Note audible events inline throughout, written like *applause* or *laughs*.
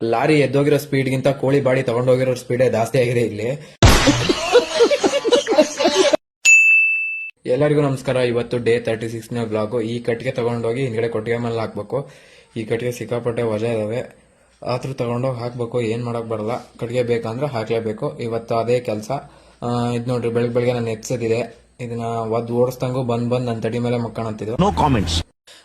Lorry ಎದ್ದೋಗಿರೋ ಸ್ಪೀಡ್ಗಿಂತ ಕೋಳಿ body ತಗೊಂಡೋಗಿರೋ ಸ್ಪೀಡೇ ಜಾಸ್ತಿ ಆಗಿದೆ ಇಲ್ಲಿ. ಎಲ್ಲರಿಗೂ ನಮಸ್ಕಾರ. ಇವತ್ತು ಡೇ ತರ್ಟಿ ಸಿಕ್ಸ್ ನೇ ಬ್ಲಾಗು ಈ ಕಟ್ಟಿಗೆ ತಗೊಂಡೋಗಿ ಹಿಂದ್ಗಡೆ ಕೊಟ್ಟಿಗೆ ಮೇಲೆ ಹಾಕ್ಬೇಕು. ಈ ಕಟ್ಟಿಗೆ ಸಿಕ್ಕಾಪಟ್ಟೆ ವಜಾ ಇದಾವೆ. ಆದ್ರೂ ತಗೊಂಡೋಗಿ ಹಾಕ್ಬೇಕು. ಏನ್ ಮಾಡಕ್ ಬರಲ್ಲ. ಕಟ್ಟಿಗೆ ಬೇಕಂದ್ರೆ ಹಾಕ್ಲೇಬೇಕು. ಇವತ್ತು ಅದೇ ಕೆಲಸ. ಇದು ನೋಡ್ರಿ ಬೆಳಗ್ಗೆ ಬೆಳಗ್ಗೆ ನಾನು ಎತ್ಸದಿದೆ ಇದನ್ನ ಒದ್ ಓಡಿಸ್ದಂಗು ಬಂದ್ ಬಂದ್ ನನ್ನ ತಡಿ ಮೇಲೆ ಮಕ್ಕಣಂತಿದ್ದು ನೋ comments.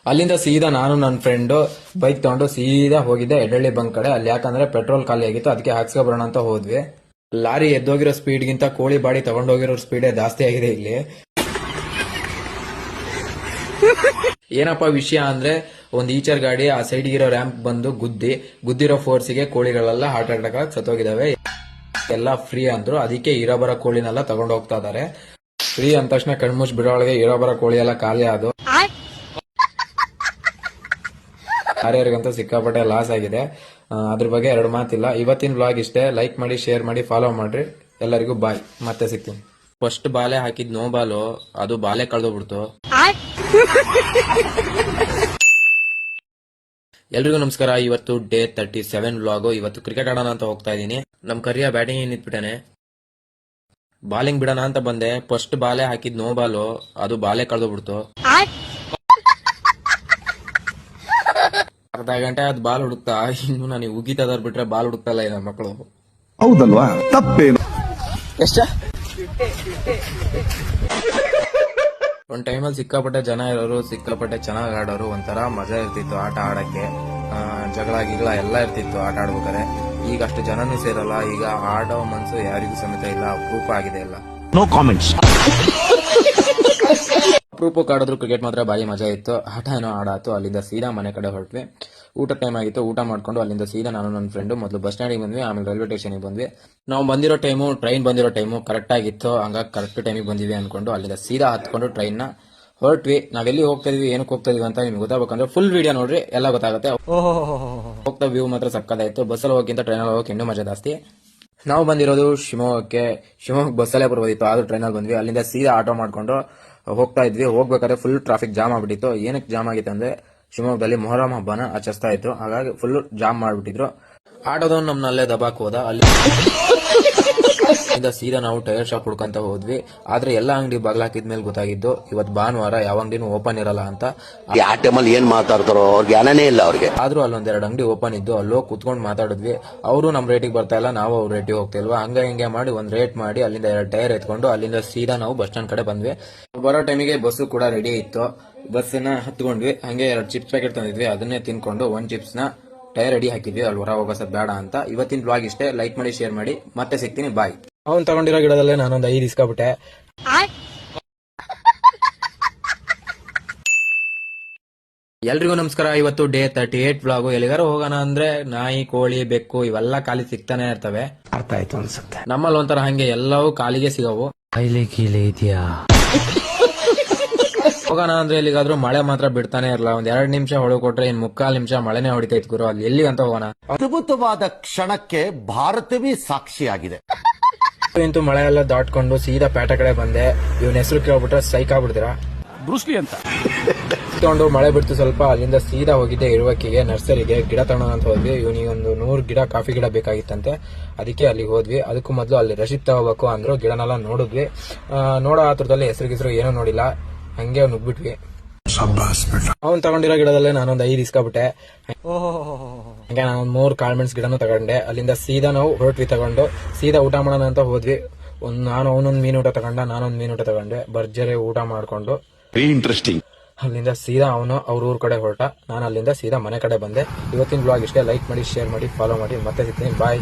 ಅಲ್ಲಿಂದ ಸೀದಾ ನಾನು ನನ್ನ ಫ್ರೆಂಡ್ ಬೈಕ್ ತಗೊಂಡು ಸೀದಾ ಹೋಗಿದ್ದೆ ಎಡಳ್ಳಿ ಬಂಕ್ ಕಡೆ. ಅಲ್ಲಿ ಯಾಕಂದ್ರೆ ಪೆಟ್ರೋಲ್ ಖಾಲಿ ಆಗಿತ್ತು, ಅದಕ್ಕೆ ಹಾಕ್ಸ್ಕೊ ಬರೋಣ ಅಂತ ಹೋದ್ವಿ. ಲಾರಿ ಎದ್ದೋಗಿರೋ ಸ್ಪೀಡ್ಗಿಂತ ಕೋಳಿ ಬಾಡಿ ತಗೊಂಡೋಗಿರೋ ಸ್ಪೀಡೇ ಜಾಸ್ತಿ ಆಗಿದೆ ಇಲ್ಲಿ. ಏನಪ್ಪಾ ವಿಷಯ ಅಂದ್ರೆ, ಒಂದು ಈಚರ್ ಗಾಡಿ, ಆ ಸೈಡ್ ಇರೋ ರ್ಯಾಂಪ್ ಬಂದು ಗುದ್ದಿ, ಗುದ್ದಿರೋ ಫೋರ್ಸಿಗೆ ಕೋಳಿಗಳೆಲ್ಲ ಹಾರ್ಟ್ ಅಟ್ಯಾಕ್ ಆಗಿ ಸತ್ತೋಗಿದಾವೆ ಎಲ್ಲ ಫ್ರೀ ಅಂದ್ರು. ಅದಕ್ಕೆ ಇರೋ ಬರೋ ಕೋಳಿನೆಲ್ಲ ತಗೊಂಡು ಹೋಗ್ತಾ ಇದಾರೆ. ಫ್ರೀ ಅಂದ ತಕ್ಷಣ ಕಣ್ಮುಚ್ ಬಿಡೋಳಗೆ ಇರೋ ಬರೋ ಕೋಳಿ ಎಲ್ಲ ಖಾಲಿ ಆದವು. ಯಾರ್ಯಾರಿಗಂತೂ ಸಿಕ್ಕಾಪಟ್ಟೆ ಲಾಸ್ ಆಗಿದೆ. ಅದ್ರ ಬಗ್ಗೆ ಎರಡು ಮಾತಿಲ್ಲ. ಇವತ್ತಿನ ಬ್ಲಾಗ್ ಇಷ್ಟೇ. ಲೈಕ್ ಮಾಡಿ ಶೇರ್ ಮಾಡಿ ಫಾಲೋ ಮಾಡ್ರಿ. ಎಲ್ಲರಿಗೂ ಬಾಯ್ ಮತ್ತೆ ಸಿಗ್ತೀನಿ. ಫಸ್ಟ್ ಬಾಲೆ ಹಾಕಿದ್ ನೋ ಬಾಲು ಅದು ಬಾಲೆ ಕಳ್ದೋಗ್ಬಿಡ್ತು ಎಲ್ರಿಗೂ ನಮಸ್ಕಾರ. ಇವತ್ತು ಡೇ ತರ್ಟಿ ಸೆವೆನ್ ವ್ಲಾಗು ಇವತ್ತು ಕ್ರಿಕೆಟ್ ಆಡೋಣ ಅಂತ ಹೋಗ್ತಾ ಇದ್ದೀನಿ. ನಮ್ ಕರಿಯ ಬ್ಯಾಟಿಂಗ್ ನಿಂತ್ಬಿಟ್ಟಾನೆ. ಬಾಲಿಂಗ್ ಬಿಡೋಣ ಅಂತ ಬಂದೆ. ಫಸ್ಟ್ ಬಾಲೆ ಹಾಕಿದ್ ನೋ ಬಾಲು ಅದು ಬಾಲೆ ಕಳ್ದೋಗ್ಬಿಡ್ತು ಅರ್ಧ ಗಂಟೆ ಅದ್ ಬಾಲ್ ಹುಡುಕ್ತಾ ಇನ್ನು ನನಗೆ ಉಗಿತದಾರ್ ಬಿಟ್ರೆ ಬಾಲ್ ಹುಡುಕ್ತಲ್ಲ ನನ್ನ ಮಕ್ಕಳು ಹೌದಲ್ವಾ? ತಪ್ಪೇನು? ಒಂದ್ ಟೈಮಲ್ಲಿ ಸಿಕ್ಕಾಪಟ್ಟೆ ಜನ ಇರೋರು ಸಿಕ್ಕಾಪಟ್ಟೆ ಚೆನ್ನಾಗಿ ಆಡೋರು ಒಂಥರ ಮಜಾ ಇರ್ತಿತ್ತು ಆಟ ಆಡಕ್ಕೆ. ಆ, ಜಗಳ ಗಿಗಳ ಎಲ್ಲ ಇರ್ತಿತ್ತು ಆಟ ಆಡ್ಬೇಕಾರೆ ಈಗ ಅಷ್ಟು ಜನನೂ ಸೇರಲ್ಲ ಈಗ ಆಡೋ ಮನ್ಸು ಯಾರಿಗೂ ಸಮೇತ ಇಲ್ಲ ಅಪರೂಪ ಆಗಿದೆ ಎಲ್ಲ. ನೋ ಕಾಮೆಂಟ್ಸ್ ಅಪರೂಪಕ್ಕೆ ಆಡಿದ್ರು ಕ್ರಿಕೆಟ್ ಮಾತ್ರ ಭಾರಿ ಮಜಾ ಇತ್ತು. ಆಟ ಏನೋ ಆಡಾತು ಅಲ್ಲಿಂದ ಸೀದಾ ಮನೆ ಕಡೆ ಹೊರಟ್ವಿ. ಊಟ ಟೈಮ್ ಆಗಿತ್ತು. ಊಟ ಮಾಡ್ಕೊಂಡು ಅಲ್ಲಿಂದ ಸೀದಾ ನಾನು ನನ್ನ ಫ್ರೆಂಡು ಮೊದಲು ಬಸ್ ಸ್ಟ್ಯಾಂಡಿಗೆ ಬಂದ್ವಿ. ಆಮೇಲೆ ರೈಲ್ವೆ ಸ್ಟೇಷನ್ಗೆ ಬಂದ್ವಿ. ನಾವು ಬಂದಿರೋ ಟೈಮು ಟ್ರೈನ್ ಬಂದಿರೋ ಟೈಮು ಕರೆಕ್ಟ್ ಆಗಿತ್ತು. ಹಂಗಾಗಿ ಕರೆಕ್ಟ್ ಟೈಮಿಗೆ ಬಂದಿವಿ ಅನ್ಕೊಂಡು ಅಲ್ಲಿಂದ ಸೀದಾ ಹತ್ಕೊಂಡು ಟ್ರೈನ್ನ ಹೊರಟ್ವಿ. ನಾವೆಲ್ಲಿ ಹೋಗ್ತಾ ಇದೀವಿ ಏನಕ್ಕೆ ಹೋಗ್ತಾ ಇದೀವಿ ಅಂತ ನಿಮ್ಗೆ ಗೊತ್ತಾಗಬೇಕಂದ್ರೆ ಫುಲ್ ವಿಡಿಯೋ ನೋಡ್ರಿ, ಎಲ್ಲ ಗೊತ್ತಾಗುತ್ತೆ. ಹೋಗ್ತಾ ವ್ಯೂ ಮಾತ್ರ ಸಕ್ಕದಾಯ್ತು ಬಸ್ಸಲ್ಲಿ ಹೋಗಿಂತ ಟ್ರೈನಲ್ಲಿ ಹೋಗಕ್ಕೆ ಇನ್ನೂ ಮಜಾ ಜಾಸ್ತಿ. ನಾವು ಬಂದಿರೋದು ಶಿವಮೊಗ್ಗಕ್ಕೆ. ಶಿವಮೊಗ್ಗ ಬಸ್ಸಲ್ಲೇ ಬರ್ಬೋದಿತ್ತು ಆದ್ರೂ ಟ್ರೈನಲ್ಲಿ ಬಂದ್ವಿ. ಅಲ್ಲಿಂದ ಸೀದಾ ಆಟೋ ಮಾಡ್ಕೊಂಡು ಹೋಗ್ತಾ ಇದ್ವಿ. ಹೋಗ್ಬೇಕಾದ್ರೆ ಫುಲ್ ಟ್ರಾಫಿಕ್ ಜಾಮ್ ಆಗ್ಬಿಟ್ಟಿತ್ತು. ಏನಕ್ಕೆ ಜಾಮ್ ಆಗಿತ್ತು ಅಂದ್ರೆ, ಶಿವಮೊಗ್ಗದಲ್ಲಿ ಮೊಹರಂ ಹಬ್ಬನ ಆಚರಿಸ್ತಾ ಇತ್ತು ಹಾಗಾಗಿ ಫುಲ್ ಜಾಮ್ ಮಾಡ್ಬಿಟ್ಟಿದ್ರು. ಆಟೋದವನು ನಮ್ನ ಅಲ್ಲೇ ದಬಾಕ್ ಹೋದ. ಅಲ್ಲಿ ಇಂದ ಸೀದಾ ನಾವು ಟೈರ್ ಶಾಪ್ ಹುಡ್ಕೊಂತ ಹೋದ್ವಿ. ಆದ್ರೆ ಎಲ್ಲ ಅಂಗಡಿ ಬಾಗ್ಲಾಕಿದ್ಮೇಲೆ ಗೊತ್ತಾಗಿದ್ದು ಇವತ್ತು ಭಾನುವಾರ ಯಾವ ಅಂಗಡಿನೂ ಓಪನ್ ಇರಲ್ಲ ಅಂತ. ಆ ಟೈಮಲ್ಲಿ ಏನ್ ಮಾತಾಡ್ತಾರೋ ಅವ್ರಿಗೆ ಜ್ಞಾನನೇ ಇಲ್ಲ ಅವ್ರಿಗೆ. ಆದ್ರೂ ಅಲ್ಲೊಂದೆರಡು ಅಂಗಡಿ ಓಪನ್ ಇದ್ದು ಅಲ್ಲೋಗಿ ಕುತ್ಕೊಂಡು ಮಾತಾಡಿದ್ವಿ. ಅವರು ನಮ್ ರೇಟಿಗೆ ಬರ್ತಾ ಇಲ್ಲ ನಾವು ಅವ್ರ ರೇಟಿಗೆ ಹೋಗ್ತಿಲ್ವಾ? ಹಂಗ ಹಿಂಗೆ ಮಾಡಿ ಒಂದ್ ರೇಟ್ ಮಾಡಿ ಅಲ್ಲಿಂದ ಎರಡು ಟೈರ್ ಎತ್ಕೊಂಡು ಅಲ್ಲಿಂದ ಸೀದಾ ನಾವು ಬಸ್ ಸ್ಟ್ಯಾಂಡ್ ಕಡೆ ಬಂದ್ವಿ. ಬರೋ ಟೈಮಿಗೆ ಬಸ್ಸು ಕೂಡ ರೆಡಿ ಇತ್ತು. ಬಸ್ಸನ್ನ ಹತ್ಕೊಂಡ್ವಿ. ಹಂಗೆ ಎರಡು ಚಿಪ್ಸ್ ಪ್ಯಾಕೆಟ್ ತಂದಿದ್ವಿ. ಅದನ್ನೇ ತಿನ್ಕೊಂಡು ಒಂದ್ ಚಿಪ್ಸ್ನ ಟೈರ್ ರೆಡಿ ಹಾಕಿದ್ವಿ ಅಲ್ಲಿ ಹೊರ ಹೋಗೋ ಸರ್ ಬೇಡ ಅಂತ. ಇವತ್ತಿನ ಬ್ಲಾಗ್ ಇಷ್ಟೇ ಲೈಕ್ ಮಾಡಿ ಶೇರ್ ಮಾಡಿ. ಮತ್ತೆ ಸಿಗ್ತೀನಿ ಬಾಯ್ ಅವ್ನು ತಗೊಂಡಿರೋ ಗಿಡದಲ್ಲೇ ನಾನೊಂದು ಐದು ಇಸ್ಕೊಬಿಟ್ಟೆ. ಎಲ್ರಿಗೂ ನಮಸ್ಕಾರ. ಇವತ್ತು ಡೇ ತರ್ಟಿ ಏಟ್ ಬ್ಲಾಗು ಎಲ್ಲಿಗಾರು ಹೋಗೋಣ ಅಂದ್ರೆ ನಾಯಿ ಕೋಳಿ ಬೆಕ್ಕು ಇವೆಲ್ಲ ಖಾಲಿ ಸಿಗ್ತಾನೆ ಇರ್ತವೆ. ಅರ್ಥ ಆಯ್ತು ಅನ್ಸುತ್ತೆ. ನಮ್ಮಲ್ಲಿ ಒಂಥರ ಹಂಗೆ ಎಲ್ಲವೂ ಕಾಲಿಗೆ ಸಿಗವು. ಕೈಲಿ ಕೀಲಿ ಇದೆಯಾ? ಹೋಗೋಣ ಅಂದ್ರೆ ಎಲ್ಲಿಗಾದ್ರೂ ಮಳೆ ಮಾತ್ರ ಬಿಡ್ತಾನೆ ಇರಲ್ಲ ಒಂದ್ ಎರಡ್ ನಿಮಿಷ ಹೊಳು ಕೊಟ್ರೆ ಇನ್ ಮುಕ್ಕಾಲ್ ನಿಮಿಷ ಮಳೆನೇ ಹೊಡಿತಾ ಇತ್ತು ಗುರು. ಅಲ್ಲಿ ಎಲ್ಲಿ ಅಂತ ಹೋಗೋಣ? ಅದ್ಭುತವಾದ ಕ್ಷಣಕ್ಕೆ ಭಾರತವೇ ಸಾಕ್ಷಿಯಾಗಿದೆ. *laughs* ಇಂತೂ ಮಳೆ ಎಲ್ಲ ದಾಟ್ಕೊಂಡು ಸೀದಾ ಪೇಟ ಕಡೆ ಬಂದೆ. ಇವನ್ ಹೆಸರು ಕೇಳ್ಬಿಟ್ರೆ ಸೈಕ್ ಆಗ್ಬಿಡ್ತೀರಾ? ಬ್ರೂಸ್ಲಿ ಅಂತ. *laughs* ತಗೊಂಡು ಮಳೆ ಬಿಡ್ತು ಸ್ವಲ್ಪ ಅಲ್ಲಿಂದ ಸೀದಾ ಹೋಗಿದ್ದೆ ಇರುವಕ್ಕಿಗೆ ನರ್ಸರಿಗೆ. ಗಿಡ ತಗೋಣ ಅಂತ ಹೋದ್ವಿ. ಇವನಿಗೆ ಒಂದು ನೂರು ಗಿಡ ಕಾಫಿ ಗಿಡ ಬೇಕಾಗಿತ್ತಂತೆ. ಅದಕ್ಕೆ ಅಲ್ಲಿಗೆ ಹೋದ್ವಿ. ಅದಕ್ಕೂ ಮೊದಲು ಅಲ್ಲಿ ರಶೀದ್ ತಗೋಬೇಕು ಅಂದ್ರು. ಗಿಡನೆಲ್ಲ ನೋಡಿದ್ವಿ. ಆ, ನೋಡೋ ಆತುರದಲ್ಲಿ ಹೆಸರು ಗಿಸ್ರು ಏನೂ ನೋಡಿಲ್ಲ. ಹಂಗೆ ಅವ್ನು ನುಗ್ಬಿಟ್ವಿ. ಅವ್ನು ತಗೊಂಡಿರೋ ಗಿಡದಲ್ಲೇ ನಾನೊಂದು ಐದು ಇಸ್ಕೊಬಿಟ್ಟೆ ಹಂಗೆ ನಾನೊಂದ್ ಮೂರ್ ಕಾಳ್ಮೆಣ್ಸ್ ಗಿಡನೂ ತಗೊಂಡೆ. ಅಲ್ಲಿಂದ ಸೀದಾ ನಾವು ಹೊರಟ್ವಿ ತಗೊಂಡು. ಸೀದಾ ಊಟ ಮಾಡೋಣ ಅಂತ ಹೋದ್ವಿ. ಒಂದ್ ನಾನು ಅವನೊಂದ್ ಮೀನು ಊಟ ತಗೊಂಡ ನಾನೊಂದ್ ಮೀನು ಊಟ ತಗೊಂಡೆ. ಭರ್ಜರಿ ಊಟ ಮಾಡ್ಕೊಂಡು. ವೆರಿ ಇಂಟ್ರೆಸ್ಟಿಂಗ್ ಅಲ್ಲಿಂದ ಸೀದಾ ಅವನು ಅವ್ರ ಊರ್ ಕಡೆ ಹೊರಟ. ನಾನು ಅಲ್ಲಿಂದ ಸೀದಾ ಮನೆ ಕಡೆ ಬಂದೆ. ಇವತ್ತಿನ ಬ್ಲಾಗ್ ಇಷ್ಟೇ. ಲೈಕ್ ಮಾಡಿ ಶೇರ್ ಮಾಡಿ ಫಾಲೋ ಮಾಡಿ. ಮತ್ತೆ ಸಿಗ್ತೀನಿ. ಬಾಯ್